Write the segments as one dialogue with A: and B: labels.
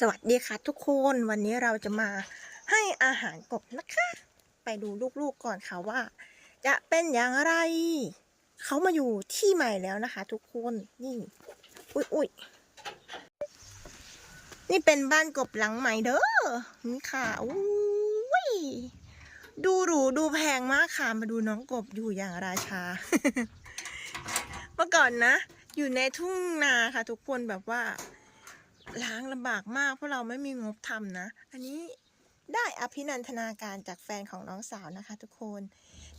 A: สวัสดีค่ะทุกคนวันนี้เราจะมาให้อาหารกบนะคะ ไปดูลูกๆก่อนค่ะว่า จะเป็นอย่างไร เขามาอยู่ที่ใหม่แล้วนะคะ ทุกคนนี่อุ้ยอุ้ยนี่เป็นบ้านกบหลังใหม่เด้อนี่ค่ะอุ้ยดูหรูดูแพงมากค่ะมาดูน้องกบอยู่อย่างราชา เมื่อก่อนนะ อยู่ในทุ่งนาค่ะ ทุกคนแบบว่า ล้างลำบากมากเพราะเราไม่มีงบทำนะ อันนี้ได้อภินันทนาการจากแฟนของน้องสาวนะคะ ทุกคน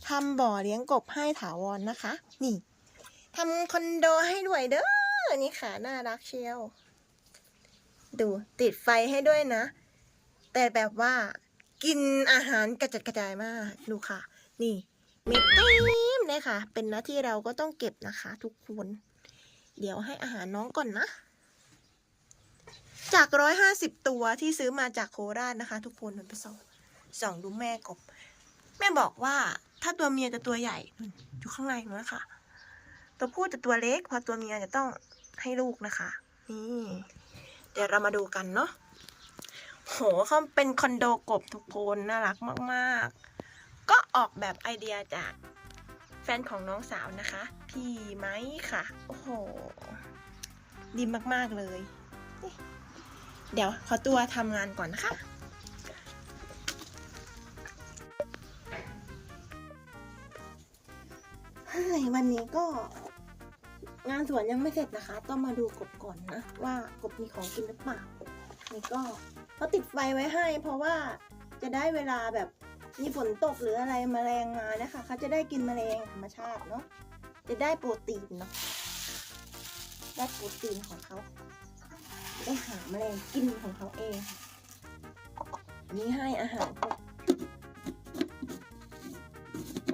A: ทำบ่อเลี้ยงกบให้ถาวรนนะคะ นี่ทำคอนโดให้ด้วยเด้อนี่ค่ะน่ารักเชียว ดูติดไฟให้ด้วยนะ แต่แบบว่ากินอาหารกระจัดกระจายมากดูค่ะ นี่เม็ดเต็มเลยค่ะ เป็นหน้าที่เราก็ต้องเก็บนะคะ ทุกคน เดี๋ยวให้อาหารน้องก่อนนะ จากร้อยห้าสิบตัวที่ซื้อมาจากโคราชนะคะ ทุกคนมันไปส่องส่องดูแม่กบ แม่บอกว่าถ้าตัวเมียจะตัวใหญ่อยู่ข้างในนู้นนะคะตัวผู้จะตัวเล็ก พอตัวเมียจะต้องให้ลูกนะคะ นี่ เดี๋ยวเรามาดูกันเนาะโหเขาเป็นคอนโดกบทุกคนน่ารักมากๆ ก็ออกแบบไอเดียจากแฟนของน้องสาวนะคะ พี่ไม้ค่ะ โอ้โห ดีมากๆเลย เดี๋ยวขอตัวทำงานก่อนนะคะวันนี้ก็งานสวนยังไม่เสร็จนะคะ ต้องมาดูกบก่อนนะ ว่ากบมีของกินหรือเปล่า นี่ก็เขาติดไฟไว้ให้ เพราะว่าจะได้เวลาแบบมีฝนตกหรืออะไรแมลงมานะคะเขาจะได้กินแมลงธรรมชาติเนาะจะได้โปรตีนเนาะได้โปรตีนของเขา ได้หาแมลงกินของเขาเองอันนี้ให้อาหารพวก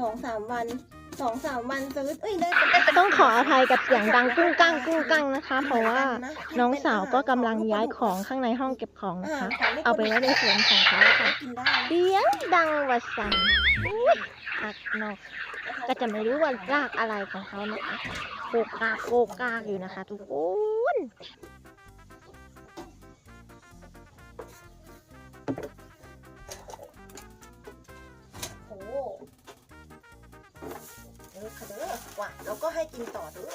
A: สองสามวันสองสามวันซื้อเอ้ยได้เป็น
B: ต้องขออภัยกับเสียงดังกุ้งกั้งกุ้งกั้งนะคะ เพราะว่าน้องสาวก็กำลังย้ายของข้างในห้องเก็บของนะคะ เอาไปไว้ในสวนของเขาค่ะ
A: กินได้
B: เสียงดังวัดสันอุ๊ยอักนอกก็จะไม่รู้ว่ารากอะไรของเขานะคะโกกากโกกากอยู่นะคะ ทุกคน
A: อยกินต่อเด้อ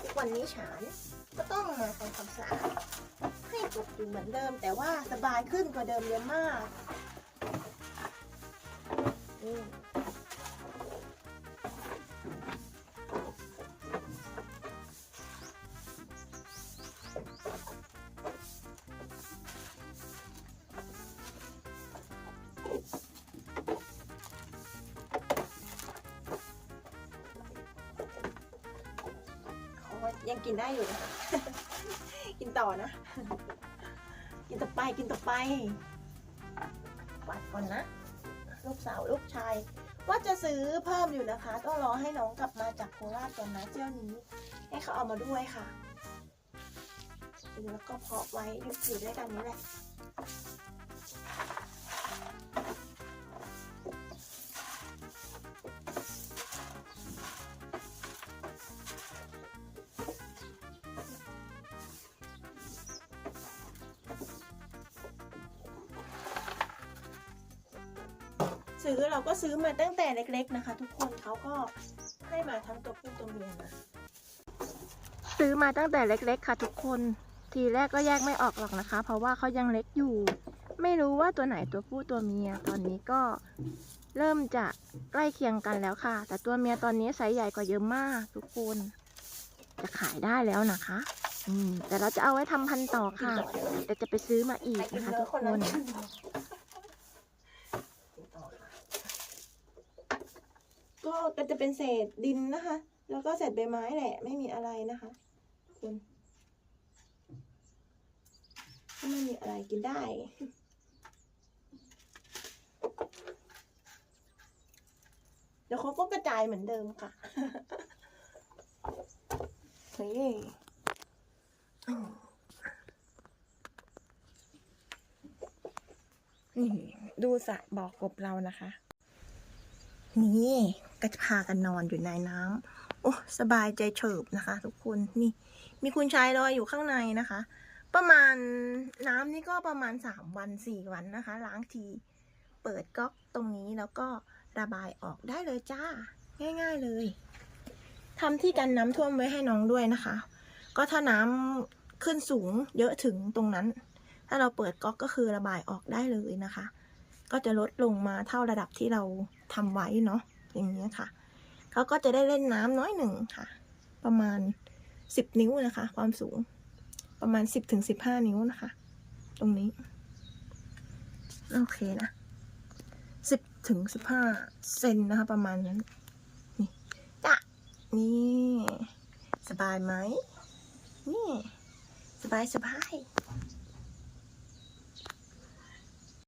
A: ทุกวันนี้ฉันก็ต้องมาทำความสะอาดให้ปกบอยู่เหมือนเดิม แต่ว่าสบายขึ้นกว่าเดิมเยอะมาก อืม กินได้อยู่นะกินต่อนะ กินต่อไปกินต่อไปกวาดก่อนนะ ลูกสาวลูกชายว่าจะซื้อเพิ่มอยู่นะคะ ต้องรอให้น้องกลับมาจากโคราชก่อนนะเที่ยวนี้ ให้เขาเอามาด้วยค่ะแล้วก็เพาะไว้อยู่ด้วยกันนี้แหละ ซื้อเราก็ซื้อมาตั้งแต่เล็ก ๆนะคะ ทุกคนเขาก็ให้มาทั้งตัวผู้ตัวเมียนะ
B: ซื้อมาตั้งแต่เล็ก ๆ ค่ะ ทุกคน ทีแรกก็แยกไม่ออกหรอกนะคะ เพราะว่าเขายังเล็กอยู่ ไม่รู้ว่าตัวไหนตัวผู้ตัวเมีย ตอนนี้ก็เริ่มจะใกล้เคียงกันแล้วค่ะ แต่ตัวเมียตอนนี้ไซส์ใหญ่กว่าเยอะมาก ทุกคน จะขายได้แล้วนะคะ อืมแต่เราจะเอาไว้ทำพันธุ์ต่อค่ะ แต่จะไปซื้อมาอีกนะคะทุกคน
A: ก็จะเป็นเศษดินนะคะ แล้วก็เศษใบไม้แหละ ไม่มีอะไรนะคะคุณก็ไม่มีอะไรกินได้เดี๋ยวเขาก็กระจายเหมือนเดิมค่ะเฮ้ยนี่ดูสระบอกกบเรานะคะ นี่ก็จะพากันนอนอยู่ในน้ำโอ้สบายใจเฉิบนะคะ ทุกคนนี่ มีคุณชายลอยอยู่ข้างในนะคะ ประมาณน้ำนี่ก็ประมาณสามวันสี่วันนะคะ ล้างที เปิดก๊อกตรงนี้แล้วก็ระบายออกได้เลยจ้า ง่าย ๆเลยทำที่กันน้ำท่วมไว้ให้น้องด้วยนะคะ ก็ถ้าน้ำขึ้นสูงเยอะถึงตรงนั้น ถ้าเราเปิดก๊อกก็คือระบายออกได้เลยนะคะ ก็จะลดลงมาเท่าระดับที่เราทำไว้เนาะอย่างนี้ยค่ะเขาก็จะได้เล่นน้ำน้อยหนึ่งค่ะ ประมาณสิบนิ้วนะคะ ความสูงประมาณสิบถึงสิบห้านิ้วนะคะ ตรงนี้ โอเคนะสิบถึงสิบห้าเซนนะคะ ประมาณนั้นนี่จ้ะนี่สบายไหมนี่ สบายสบาย